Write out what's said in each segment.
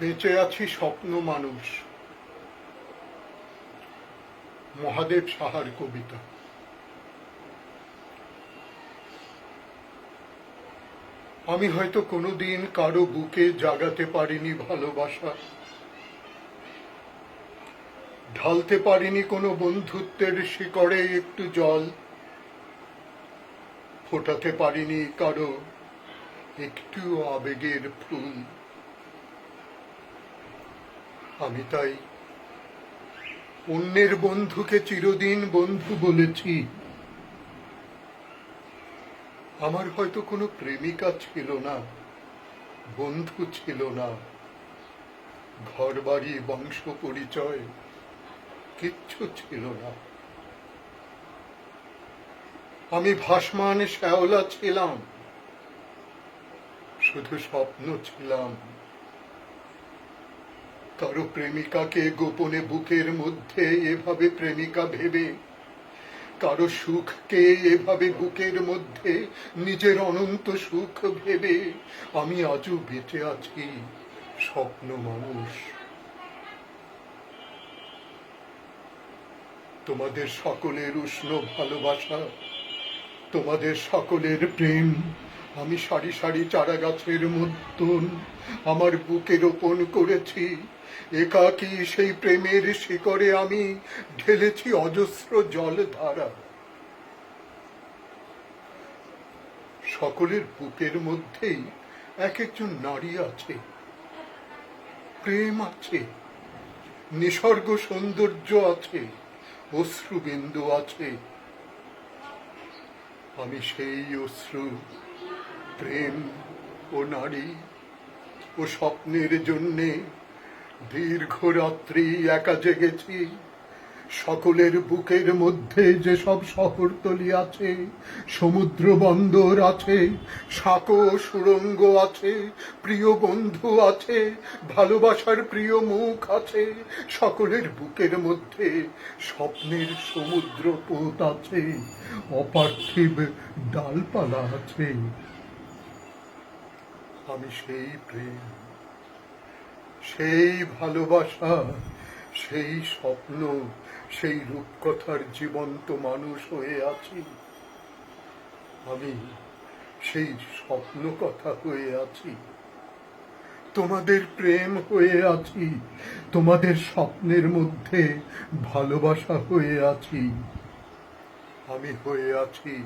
বেঁচে আছি স্বপ্ন মানুষ। মহাদেব সাহার কবিতা। আমি হয়তো কোনোদিন কারও বুকে জাগাতে পারিনি ভালোবাসা। ঢালতে পারিনি কোনো বন্ধুত্বের শিকড়ে একটু জল। ফোটাতে পারিনি কারও একটু আবেগের ফুল। আমি তাই অন্যের বন্ধুকে চিরদিন বন্ধু বলেছি। আমার হয়তো কোনো প্রেমিকা ছিল না, বন্ধু ছিল না। ঘর বাড়ি বংশ পরিচয় কিচ্ছু ছিল না। আমি ভাসমান শ্যাওলা ছিলাম, শুধু স্বপ্ন ছিলাম। কারও প্রেমিকাকে গোপনে বুকের মধ্যে এভাবে প্রেমিকা ভেবে, কারও সুখকে এভাবে বুকের মধ্যে নিজের অনন্ত সুখ ভেবে, আমি আজও বেঁচে আছি, স্বপ্ন মানুষ। তোমাদের সকলের উষ্ণ ভালোবাসা, তোমাদের সকলের প্রেম আমি সারি সারি চারা গাছের মতন আমার বুকে রোপণ করেছি। একাকী সেই প্রেমের শিকরে আমি ঢেলেছি অজস্র জল ধারা সকলের বুকের মধ্যেই এক একজন নারী আছে, প্রেম আছে, নিসর্গ সৌন্দর্য আছে, অশ্রুবিন্দু আছে। আমি সেই অশ্রু প্রেম ও নারী ও স্বপ্নের জন্যে দীর্ঘ রাত্রি একা জেগেছি। সকলের বুকের মধ্যে যেসব শহরতলি আছে, সমুদ্র বন্দর আছে, সাঁকো সুড়ঙ্গ আছে, প্রিয় বন্ধু আছে, ভালোবাসার প্রিয় মুখ আছে, সকলের বুকের মধ্যে স্বপ্নের সমুদ্র পোত আছে, অপার্থিব ডালপালা আছে। আমি সেই প্রেম, সেই ভালোবাসা, সেই স্বপ্ন, সেই রূপকথার জীবন্ত মানুষ হয়ে আছি। আমি সেই স্বপ্ন কথা হয়ে আছি। তোমাদের প্রেম হয়ে আছি, তোমাদের স্বপ্নের মধ্যে ভালোবাসা হয়ে আছি। আমি হয়ে আছি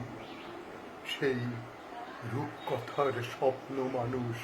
সেই রূপকথার স্বপ্ন মানুষ।